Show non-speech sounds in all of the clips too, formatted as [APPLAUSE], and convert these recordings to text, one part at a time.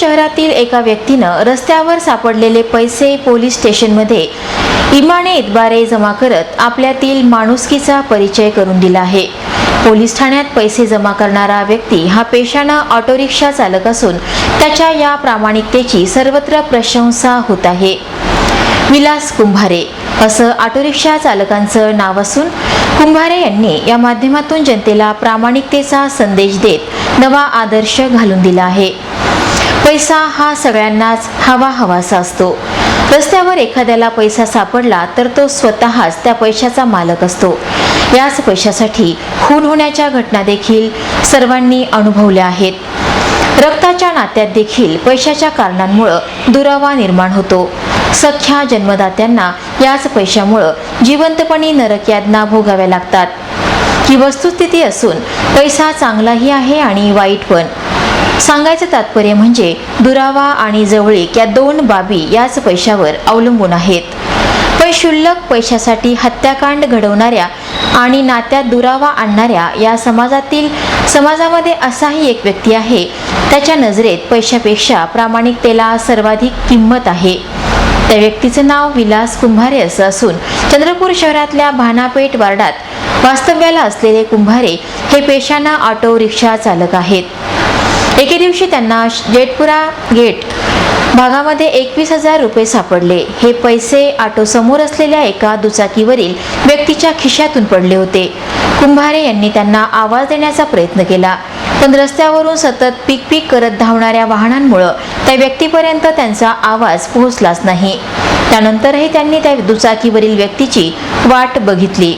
शहरातील एका व्यक्तीनं रस्त्यावर सापडलेले पैसे पोलीस स्टेशनमध्ये इमाने इतबारे जमा करत आपल्यातील माणुसकीचा परिचय करून दिला आहे. पोलीस ठाण्यात पैसे जमा करणारा व्यक्ती हा पेशानं ऑटो रिक्षा चालक असून त्याच्या या प्रामाणिकतेची सर्वत्र प्रशंसा होत आहे. विलास कुंभारे असं ऑटोरिक्षा चालकांचं नाव असून कुंभारे यांनी या माध्यमातून जनतेला प्रामाणिकतेचा संदेश देत नवा आदर्श घालून दिला आहे. पैसा हा सगळ्यांनाच हवा हवासा असतो. रस्त्यावर एखाद्याला पैसा सापडला तर तो स्वतःच त्या पैशाचा मालक असतो. याच पैशासाठी खून होण्याच्या घटना देखील सर्वांनी अनुभवल्या आहेत. रक्ताच्या नात्यात देखील पैशाच्या कारणांमुळं दुरावा निर्माण होतो. सख्या जन्मदात्यांना याच पैशामुळं जिवंतपणी नरक यातना भोगाव्या लागतात. ही वस्तुस्थिती असून पैसा चांगलाही आहे आणि वाईट पण. सांगायचं तात्पर्य म्हणजे दुरावा आणि जवळीक या दोन बाबी याच पैशावर अवलंबून आहेत. पण क्षुल्लक पैशासाठी हत्याकांड घडवणाऱ्या आणि नात्यात दुरावा आणणाऱ्या या समाजातील समाजामध्ये असाही एक व्यक्ती आहे. त्याच्या नजरेत पैशापेक्षा प्रामाणिकतेला सर्वाधिक किंमत आहे. त्या व्यक्तीचं नाव विलास कुंभारे असं असून चंद्रपूर शहरातल्या भानापेठ वार्डात वास्तव्याला असलेले कुंभारे हे पेशाना ऑटो रिक्षा चालक आहेत. एके दिवशी त्यांना जेटपुरा गेट भागामध्ये एकवीस हजार रुपये सापडले. हे पैसे ऑटो समोर असलेल्या एका दुचाकीवरील व्यक्तीच्या खिशातून पडले होते. कुंभारे यांनी त्यांना आवाज देण्याचा प्रयत्न केला. पण रस्त्यावरून सतत पीक पीक करत धावणाऱ्या वाहनांमुळं त्या व्यक्तीपर्यंत त्यांचा आवाज पोहोचलाच नाही. त्यानंतरही त्यांनी त्या दुचाकीवरील व्यक्तीची वाट बघितली.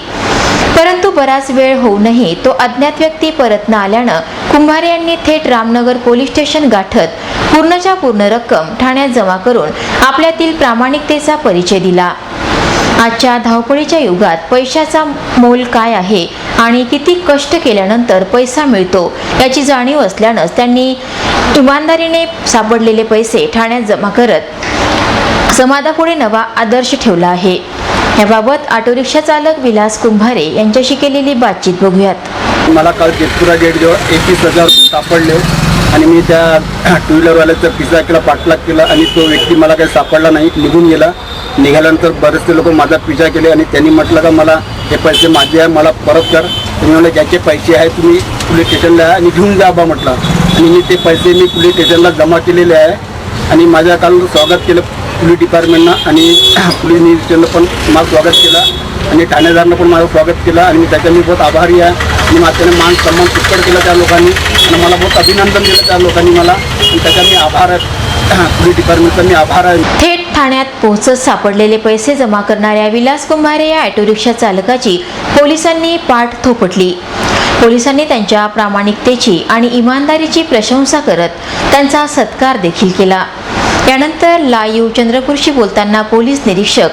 परंतु बराच वेळ होऊनही तो अज्ञात व्यक्ती परत न आल्यानं कुंभारे यांनी थेट रामनगर पोलीस स्टेशन गाठत पूर्णच्या पूर्ण रक्कम ठाण्यात जमा करून आपल्यातील प्रामाणिकतेचा परिचय दिला. आजच्या धावपळीच्या युगात पैशाचा मोल काय आहे आणि किती कष्ट केल्यानंतर पैसा मिळतो याची जाणीव असल्यानंच त्यांनी इमानदारीने सापडलेले पैसे ठाण्यात जमा करत समाजापुढे नवा आदर्श ठेवला आहे. याबाबत ऑटोरिक्षा चालक विलास कुंभारे यांच्याशी केलेली बातचीत बघूयात. मला काल जेतपुरा गेटजवळ एकवीस हजार सापडले. आणि मी त्या टू व्हीलरवाल्याचा पिझ्झा केला पाठलाग केला आणि तो व्यक्ती मला काही सापडला नाही निघून गेला. निघाल्यानंतर बरेचसे लोक माझा पिझ्झा केले आणि त्यांनी म्हटलं का मला हे पैसे माझे आहे मला परत कर. तुम्ही म्हणलं ज्याचे पैसे आहे तुम्ही पोलीस स्टेशनला आहे आणि घेऊन जा बा म्हटलं. आणि मी ते पैसे मी पोलीस स्टेशनला जमा केलेले आहे. आणि माझ्या काल स्वागत केलं पोलीस डिपार्टमेंटनं आणि [CLEARS THROAT] पोलीस निरीक्षणनं पण माझं स्वागत केलं. आणि ठाणेदारनं पण माझं स्वागत केलं आणि मी त्याच्या मी बहुत आभारी आहे. आणि मला मान सन्मान पुष्कळ केला त्या लोकांनी. आणि मला बहुत अभिनंदन दिलं त्या लोकांनी मला. आणि त्याचा मी आभार [CLEARS THROAT] पोलीस डिपार्टमेंटचा मी आभार आहे. थेट ठाण्यात पोहोचत सापडलेले पैसे जमा करणाऱ्या विलास कुंभारे या ऑटो रिक्षा चालकाची पोलिसांनी पाठ थोपटली. पोलिसांनी त्यांच्या प्रामाणिकतेची आणि इमानदारीची प्रशंसा करत त्यांचा सत्कार देखील केला. यानंतर लाईव्ह चंद्रपूरशी बोलताना पोलीस निरीक्षक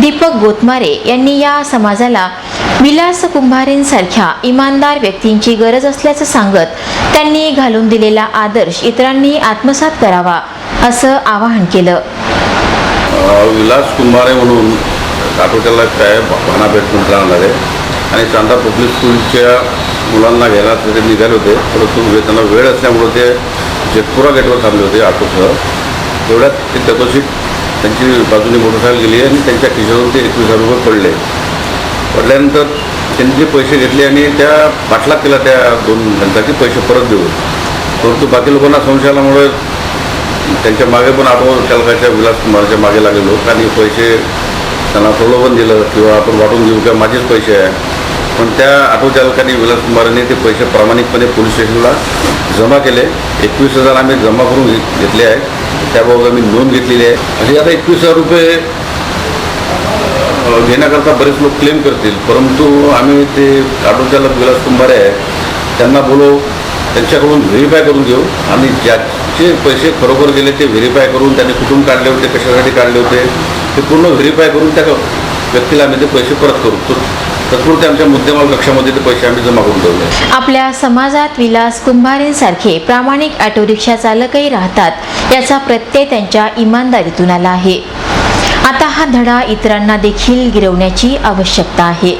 दीपक गोतमारे यांनी या समाजाला विलास कुंभारेंसारख्या इमानदार व्यक्तींची गरज असल्याचं सांगत त्यांनी घालून दिलेला आदर्श इतरांनी आत्मसात करावा असं आवाहन केलं. विलास कुंभारे म्हणून काटोट्याला काय भानापेठ राहणार आहे. आणि चांदा पब्लिक स्कूलच्या मुलांना घ्यायला तिथे निघाले होते परंतु त्यांना वेळ असल्यामुळे ते जेतपुरा गेटवर थांबले होते ऑटोसह तेवढ्यात ते दगडशीट त्यांची बाजूने मोटरसायकल गेली आणि त्यांच्या खिशातून ते एकवीस हजार रुपये पडले. पडल्यानंतर त्यांनी जे पैसे घेतले आणि त्या पाठलाग केला त्या दोन त्यांचा की पैसे परत देऊ परंतु बाकी लोकांना संशय आल्यामुळे त्यांच्या मागे पण ऑटो चालकाच्या विलास कुमारच्या मागे लागले लोक आणि पैसे त्यांना प्रलोभन दिलं किंवा आपण वाटून देऊ किंवा माझेच पैसे आहे. पण त्या ऑटो चालकाने विलास कुमारांनी ते पैसे प्रामाणिकपणे पोलीस स्टेशनला जमा केले. एकवीस हजार आम्ही जमा करून घेतले आहे त्याबाबत आम्ही नोंद घेतलेली आहे. आणि आता एकवीस हजार रुपये घेण्याकरता बरेच लोक क्लेम करतील. परंतु आम्ही ते ऑटो चालक विलास कुंभारे आहे. त्यांना बोलवू त्यांच्याकडून व्हेरीफाय करून घेऊ. आणि ज्याचे पैसे खरोखर गेले ते व्हेरीफाय करून त्यांनी कुठून काढले होते कशासाठी काढले होते ते पूर्ण व्हेरीफाय करून त्या व्यक्तीला आम्ही ते पैसे परत करू. तर तत्पुरते आमच्या मुद्देमाल कक्षामध्ये ते पैसे आम्ही जमा करून ठेवले. आपल्या समाजात विलास कुंभारेंसारखे प्रामाणिक ऑटो रिक्षा चालकही राहतात याचा प्रत्यय त्यांच्या इमानदारीतून आला आहे. आता हा धडा इतरांना देखील गिरवण्याची आवश्यकता आहे.